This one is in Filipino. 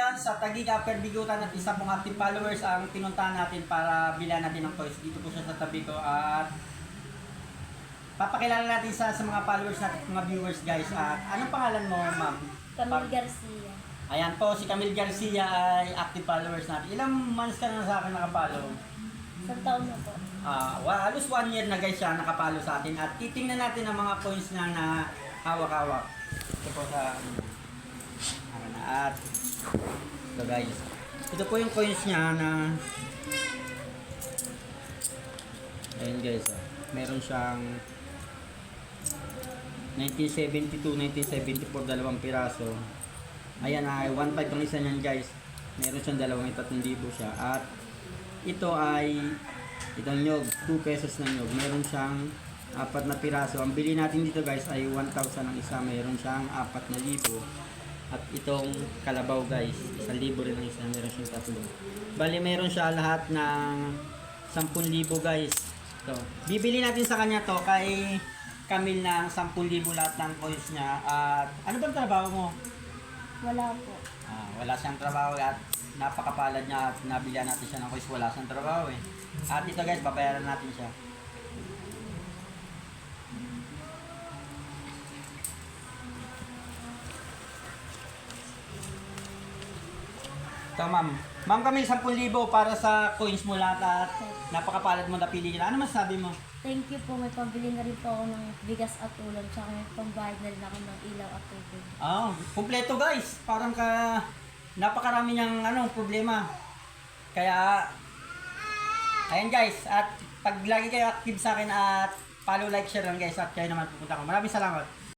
Ngayon, sa Taguig Upper Bigutan at isa pong active followers ang pinuntahan natin para bilhan natin ng toys. Dito po siya sa tabi ko at papakilala natin sa, sa mga followers natin, mga viewers guys. At anong pangalan mo, ma'am? Camille Garcia. Ayan po, si Camille Garcia ay active followers natin. Ilang months ka na sa akin nakapollow? Isang taon na po. Ah, wa- halos one year na guys siya nakapalo sa atin at titingnan natin ang mga coins niya na hawak-hawak. Ito po sa ano na at ito guys. Ito po yung coins niya na Ayun guys, ah. meron siyang 1972, 1974, dalawang piraso. Ayan ay 1.5 ang isa niyan guys. Meron siyang dalawang 3,000 siya. At ito ay itong nyog, 2 pesos na nyog. Meron siyang apat na piraso. Ang bili natin dito guys ay 1,000 ang isa. Meron siyang apat na libo. At itong kalabaw guys, 1,000 rin ang isa. Meron siyang tatlo. Bali meron siya lahat ng 10,000 guys. Ito. Bibili natin sa kanya to kay Camille ng 10,000 lahat ng coins niya. At ano bang trabaho mo? Wala po. Ah, wala siyang trabaho at napakapalad niya at nabilihan natin siya ng coins. Wala siyang trabaho eh. At ito guys, babayaran natin siya. Ito ma'am. Ma'am kami 10,000 para sa coins mo lahat at napakapalad mo napili nila. Ano masabi mo? Thank you po. May pambili na rin po ako ng bigas at ulam. Tsaka may pambayad na rin ako ng ilaw at tubig. Ah, kumpleto guys. Parang ka napakarami niyang ano problema. Kaya ayan guys, at pag lagi kayo active sa akin at follow, like, share lang guys at kayo naman pupunta ko. Maraming salamat.